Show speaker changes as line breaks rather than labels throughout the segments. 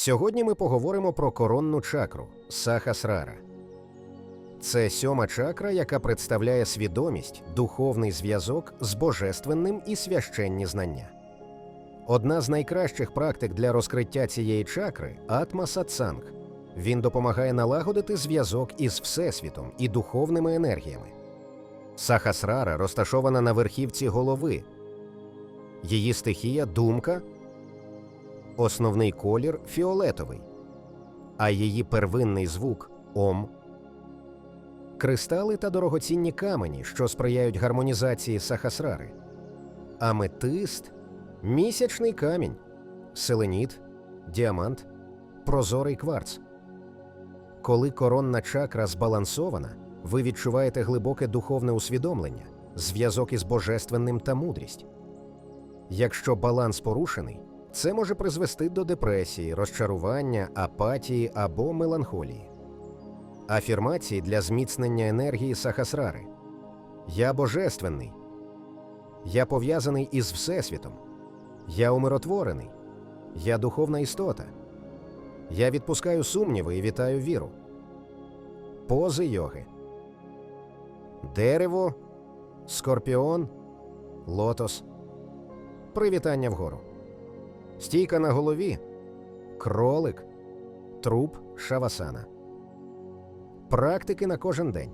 Сьогодні ми поговоримо про коронну чакру Сахасрара. Це сьома чакра, яка представляє свідомість, духовний зв'язок з божественним і священні знання. Одна з найкращих практик для розкриття цієї чакри атма сатсанг. Він допомагає налагодити зв'язок із Всесвітом і духовними енергіями. Сахасрара розташована на верхівці голови. Її стихія думка, основний колір фіолетовий, а її первинний звук ом. Кристали та дорогоцінні камені, що сприяють гармонізації сахасрари, аметист, місячний камінь, селеніт, діамант, прозорий кварц. Коли коронна чакра збалансована, ви відчуваєте глибоке духовне усвідомлення, зв'язок із божественним та мудрість. Якщо баланс порушений, це може призвести до депресії, розчарування, апатії або меланхолії. Афірмації для зміцнення енергії сахасрари. Я божественний. Я пов'язаний із Всесвітом. Я умиротворений. Я духовна істота. Я відпускаю сумніви і вітаю віру. Пози йоги. Дерево, скорпіон, лотос. Привітання вгору. Стійка на голові. Кролик. Труп шавасана. Практики на кожен день.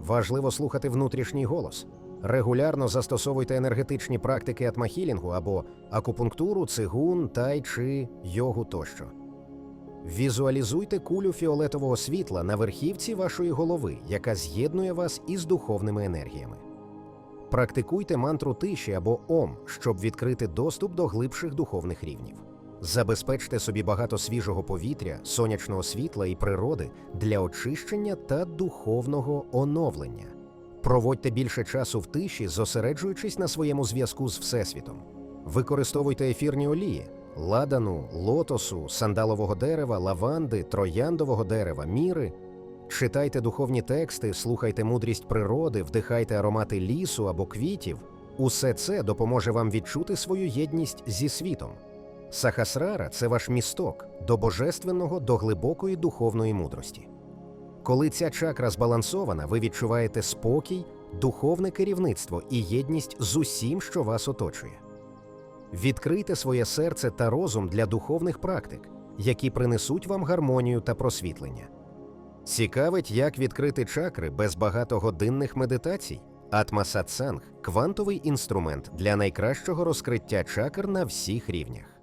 Важливо слухати внутрішній голос. Регулярно застосовуйте енергетичні практики атмахілінгу або акупунктуру, цигун, тай чи йогу тощо. Візуалізуйте кулю фіолетового світла на верхівці вашої голови, яка з'єднує вас із духовними енергіями. Практикуйте мантру тиші або ом, щоб відкрити доступ до глибших духовних рівнів. Забезпечте собі багато свіжого повітря, сонячного світла і природи для очищення та духовного оновлення. Проводьте більше часу в тиші, зосереджуючись на своєму зв'язку з Всесвітом. Використовуйте ефірні олії, ладану, лотосу, сандалового дерева, лаванди, трояндового дерева, міри. Читайте духовні тексти, слухайте мудрість природи, вдихайте аромати лісу або квітів. Усе це допоможе вам відчути свою єдність зі світом. Сахасрара це ваш місток до божественного, до глибокої духовної мудрості. Коли ця чакра збалансована, ви відчуваєте спокій, духовне керівництво і єдність з усім, що вас оточує. Відкрийте своє серце та розум для духовних практик, які принесуть вам гармонію та просвітлення. Цікавить, як відкрити чакри без багатогодинних медитацій? Атма Сатсанг – квантовий інструмент для найкращого розкриття чакр на всіх рівнях.